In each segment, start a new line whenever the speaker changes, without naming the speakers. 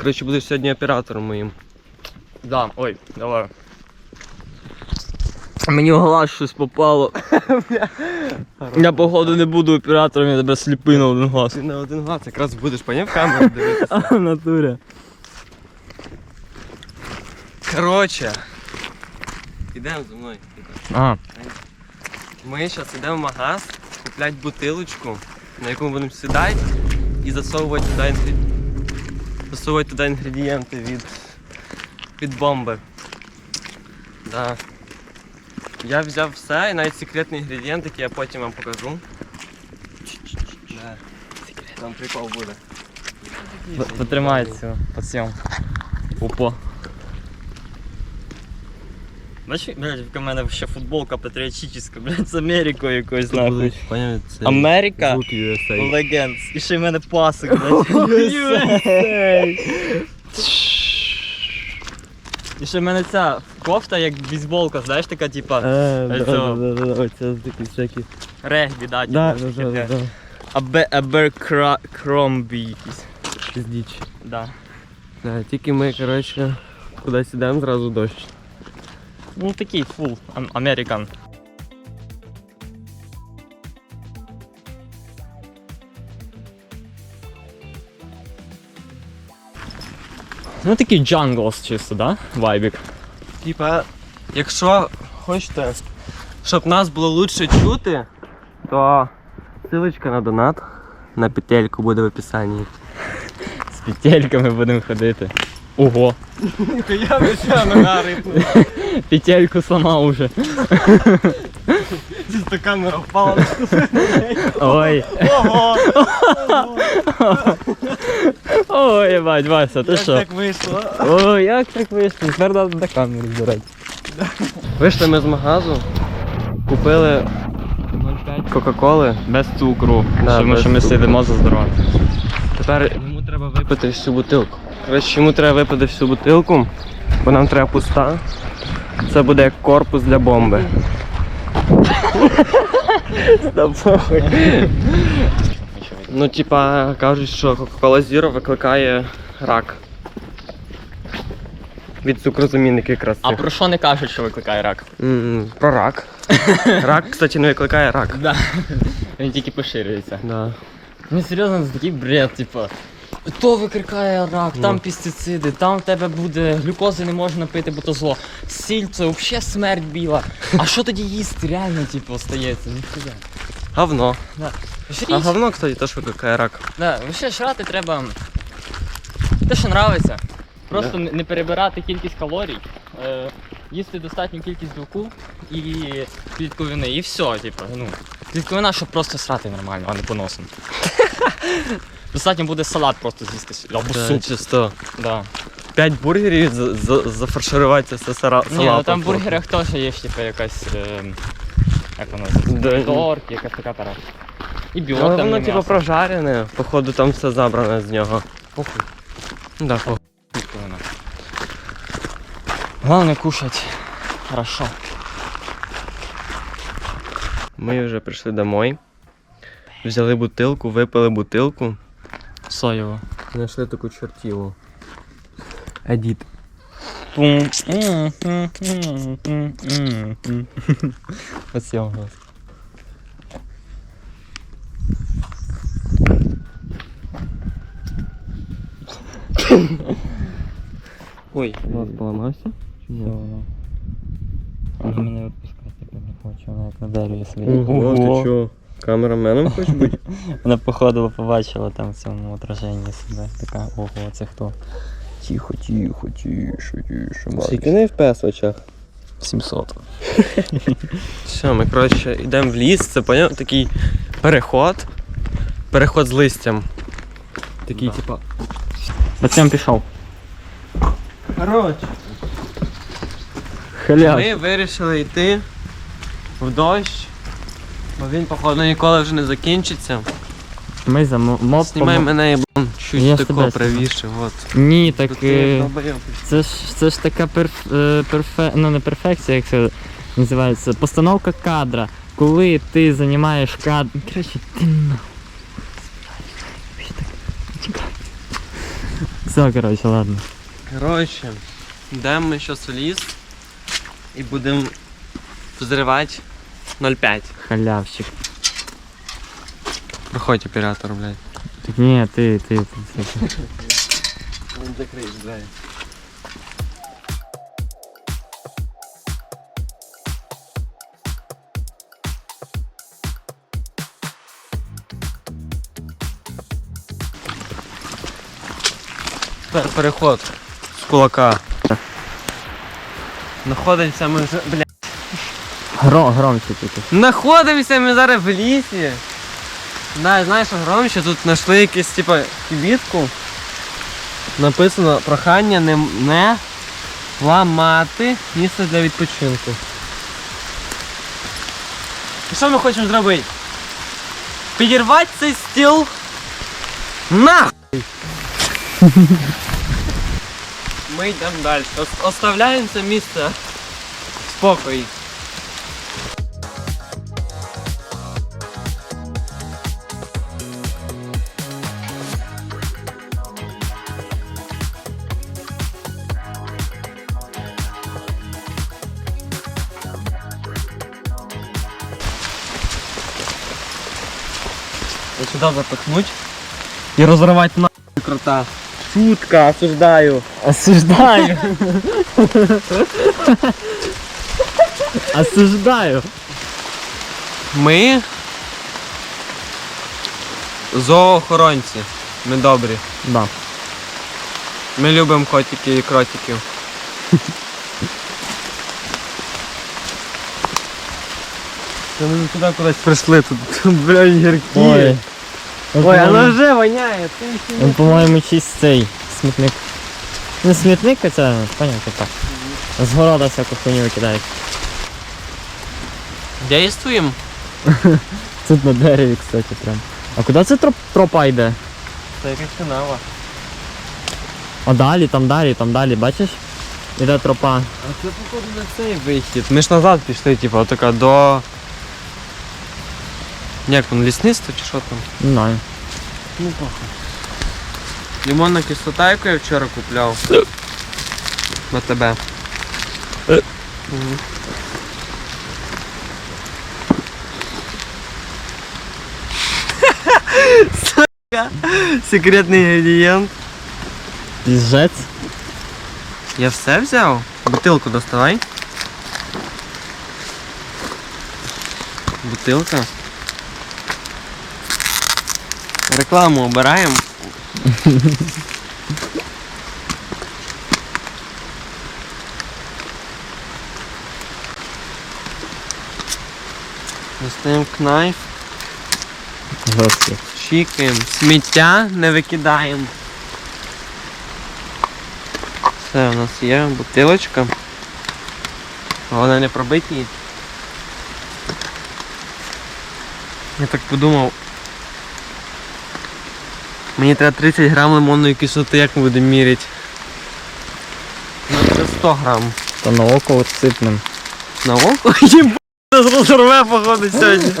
коротше, будеш сьогодні оператором моїм.
Да, ой, давай. Мені в глаз щось попало. Я походу не буду оператором, я тебе сліпий на один глаз.
Ти на один глаз якраз будеш поняв камеру дивитися.
А в натурі.
Коротше. Ідемо зі мною.
А,
Ми зараз йдемо в магаз, куплять бутилочку, на яку ми будемо сідати і засовувати туди, інгрі... туди інгредієнти від, від бомби. Да. Я взяв все і навіть секретний інгредієнт, який я потім вам покажу. Да. Там прикол буде.
потримай цю подсьом. Опа. Бачиш, блядь, в мене ще футболка патріотична, блядь, з Америкою якоюсь нахуй. Америка. Legends. І ще в мене пасик, блядь. USA. І ще в мене ця кофта, як бейсболка, знаєш, така типа
Е,
регбі, да,
Да,
типа, Аберкромбі якийсь.
Піздіч.
Да.
Да, тільки ми, коротше, кудись ідемо, зразу дощ.
Ну такий фул Американ. Ну такий джанглс чисто, да? Вайбік.
Типа, якщо хочете, щоб нас було лучше чути, то ссылочка на донат на петельку буде в описанні.
З петельками будемо ходити. Ого!
Я вже нога рипну.
Петельку сломав уже.
Чисто камера впала.
Ой.
Ого!
Ой, бать, Вася, ти що?
так вийшло?
Ой, як так вийшло? Тепер треба до камери збирати.
Вийшли ми з магазу, купили Кока-Коли.
Без цукру.
Да,
тому
без
що ми
цукру.
сидимо за здоров'я.
Тепер треба випити всю бутилку. Коротше, йому треба випити всю бутилку, бо нам треба пуста. Це буде як корпус для бомби. Ну, типа, кажуть, що Coca-Cola Zero викликає рак. Від цукрозамінники якраз.
А про що не кажуть, що викликає рак?
М, Про рак. Рак, кстати, не викликає рак.
Да. Він тільки поширюється.
Да.
Ну серйозно, це такий бред, типу. То викликає рак, там пестициди, там в тебе буде глюкози не можна пити, бо то зло. Сіль це взагалі смерть біла. А що тоді їсти реально, типу, остається? Ніхуя.
Говно.
Да.
А говно, кстати, теж викликає рак.
Да, взагалі жрати треба те, що нравиться. Просто не не перебирати кількість калорій, е, їсти достатню кількість білку і клітковини, і все, типу, ну. Клітковина, щоб просто срати нормально, а не по. Достатньо буде салат просто з'їсти або
Да,
суп.
чисто.
Да.
5 бургерів за, за, зафарширувати це сара,
Ні, ну
салатом.
там в бургерах теж є ж типу якась. Е, як воно називається? Помідорки, якась така пара. І білок
Ну,
там
воно
є
типу
м'ясо.
прожарене, походу там все забрано з нього.
Похуй.
Да, похуй.
Главное кушать хорошо.
Ми вже прийшли домой. Взяли бутилку, випили бутилку.
Соєво.
Знайшли таку чортіву. Едіт.
Ось його.
Ой, у нас поламався?
Вона мене випускати не хоче, вона як на дереві сидить.
Ого, ти чо? Камераменом хочеш бути?
Вона походу побачила там в цьому отраженні себе. Така, ого, це хто? Тихо, тихо, тихо, тихо.
Скільки не FPS в очах?
700.
Все, ми коротше йдемо в ліс, це поняв такий переход. Переход з листям. Такий,
Да.
типа.
Бацем пішов.
Коротше.
Халяв.
Ми вирішили йти в дощ, бо він, походу, ніколи вже не закінчиться.
Ми за моб.
Знімай мене, блін, чуть
Я ж
тако
тебе
правіше, от.
Ні, так.
Тут ти
е,
долбойоб.
Це ж це ж така перф, е, перфе, ну не перфекція, як це називається. Постановка кадра. Коли ти займаєш кадр. Коротше, ти нахуй. Все, коротше, ладно.
Коротше, йдемо ми зараз у ліс і будемо взривати 0,5.
Халявщик.
Проходь оператор, блядь.
Так ні, ти, ти, ти, ти. ти.
Він закриєш двері. Тепер переход з кулака. Находимося ми вже. Бля.
Гром, громче тільки.
Находимося ми зараз в лісі. Да, знаєш, громче, тут знайшли якусь типа кібітку. Написано прохання не, не ламати місце для відпочинку. І що ми хочемо зробити? Підірвати цей стіл нахуй! Ми йдемо далі. Ос- Оставляємо це місце в спокої. Я сюда запихнуть и разорвать на крута. Шутка, осуждаю.
Осуждаю. Осуждаю.
Ми зооохоронці. Ми добрі.
Да.
Ми любимо котиків і кротиків. Це ми сюди кудись прийшли, тут, блядь, гіркі.
Ой.
Воно вже воняє.
Он, по-моєму, чисть цей смітник. Не смітник, а це понятно так. З города всяку хуйню викидають.
Действуємо?
Тут на дереві, кстати, прям. А куди це троп, тропа йде?
Це якась канава.
А далі, там далі, там далі, бачиш? Іде тропа.
А це походу на цей вихід. Ми ж назад пішли, типу, така до. Як воно, лісництво чи що там?
Не знаю.
Ну похуй. Лимонна кислота, яку я вчора купляв. На тебе. Сука. Секретний інгредієнт.
Піжець.
Я все взяв? Бутилку доставай. Бутилка. Рекламу обираємо. Достаємо кнайф,
Жорсткий.
чікаємо. Сміття не викидаємо. Все, у нас є бутилочка. Головне не пробити її. Я так подумав. Мені треба 30 грам лимонної кислоти, як ми будемо міряти? Ну це 100 грам.
Та на око от сипнем.
На око? Нас розорве походу сьогодні.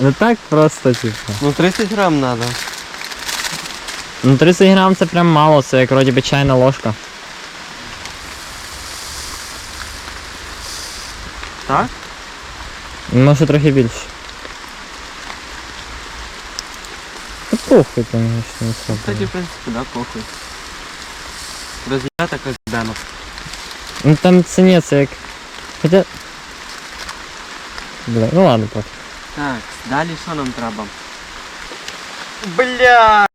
Не так просто, типу.
Ну 30 грам треба.
Ну 30 грам це прям мало, це як вроді би чайна ложка.
Так?
Може трохи більше. Та похуй, конечно, не
Кстати,
супер.
в принципі, да, похуй. Без мене так роздано.
Ну там це ні, це як. Хоча. Бля, ну ладно, пофіг.
Так, далі що нам треба? Бля!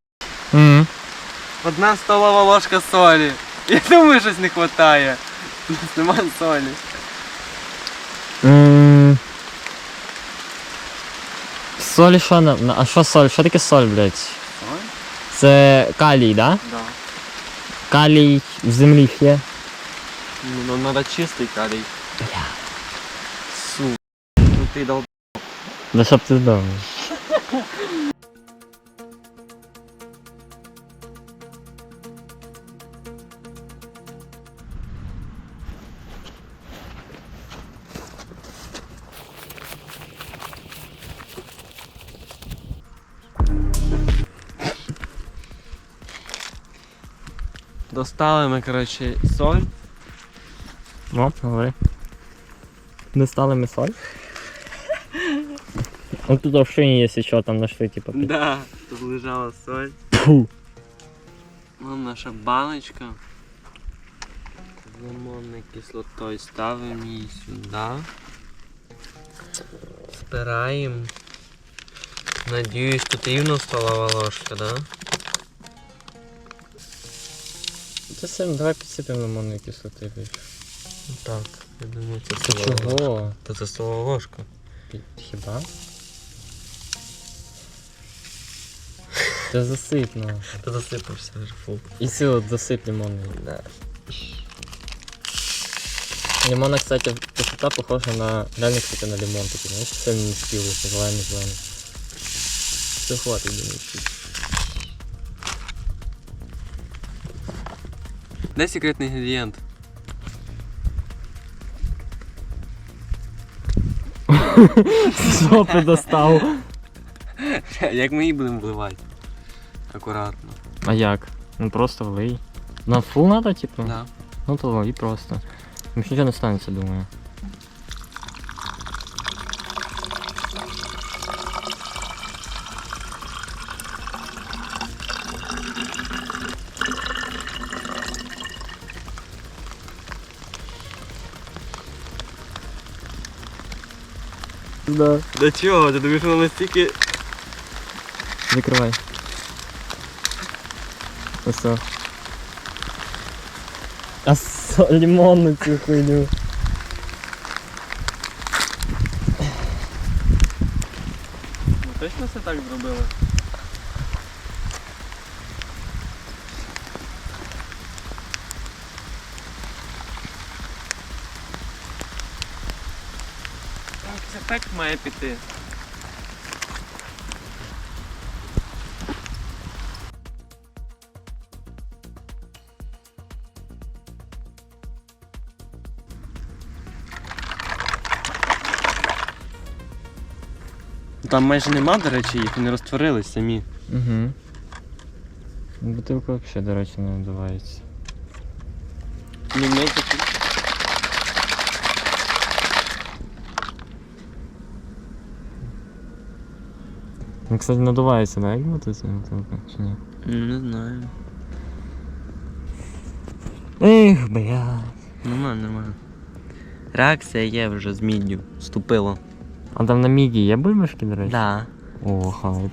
Мгм.
Одна столова ложка солі. Я думаю, щось не вистачає. У нас нема солі.
Соль що на. А що соль? Що таке соль, блядь?
Соль?
Це калій, да?
Да.
Калій в землі є.
Ну, ну треба чистий калій.
Бля.
Су. Ну ти дал.
Да щоб ти здав.
Достали ми, коротше, соль.
О, говори. Достали ми соль. Ну тут вообще не если что, там нашли типа. пи-
Да, тут лежала соль.
Фу.
Вон наша баночка. З лимонною кислотою ставимо її сюди. Збираємо. Надіюсь, тут рівно столова ложка, да?
Це все, давай підсипемо лимонної кислоти більше.
Так, я думаю, це
Це
столова ложка.
чого?
Та це столова ложка.
Пі- Хіба? Це засип, ну.
Та засипався вже фу.
І все, от засип лимонний.
Да.
Лимона, кстати, кислота похожа на реально, кстати, на лимон такий, знаєш, все не спілий, зелений, зелений. Все хватить, думаю, чуть.
Де секретний інгредієнт?
Що ти достав?
Як ми її будемо вливати? Акуратно.
А як? Ну просто влий. На фул надо, типу?
Да.
Ну то влий просто. Нічого не станеться, думаю. Да.
До чого? Ти думаєш, воно настільки.
Закривай. Ось. о. А со, лимонну цю хуйню.
Точно все так зробили? Так, це так має піти. Там майже нема, до речі, їх вони розтворились самі.
Угу. Бутилка взагалі, до речі, не надувається.
Ну, ми такі.
Ну, кстати, надувається, да, як бутилка, чи ні?
Ну, Не знаю.
Ех, бля.
Нормально, нормально. Реакція є вже з міддю. Вступила.
А там на міді є бульбашки, до речі?
Да.
О, хайп.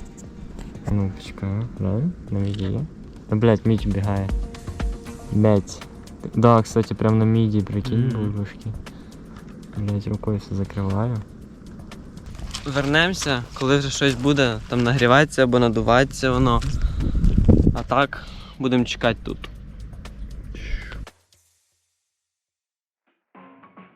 А Ну, почекай, правильно? На міді є? Та, блядь, мідь бігає. Блядь. Да, кстати, прям на міді, прикинь,
Мгм.
бульбашки. Блядь, рукою все закриваю.
Вернемося, коли вже щось буде, там нагрівається або надувається воно. А так, будемо чекати тут.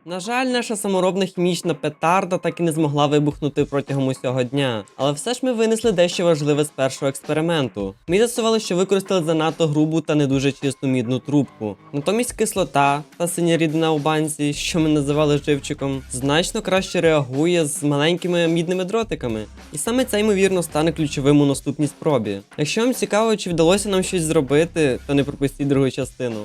На жаль, наша саморобна хімічна петарда так і не змогла вибухнути протягом усього дня. Але все ж ми винесли дещо важливе з першого експерименту. Ми з'ясували, що використали занадто грубу та не дуже чисту мідну трубку. Натомість кислота та синя рідина у банці, що ми називали живчиком, значно краще реагує з маленькими мідними дротиками. І саме це ймовірно стане ключовим у наступній спробі. Якщо вам цікаво, чи вдалося нам щось зробити, то не пропустіть другу частину.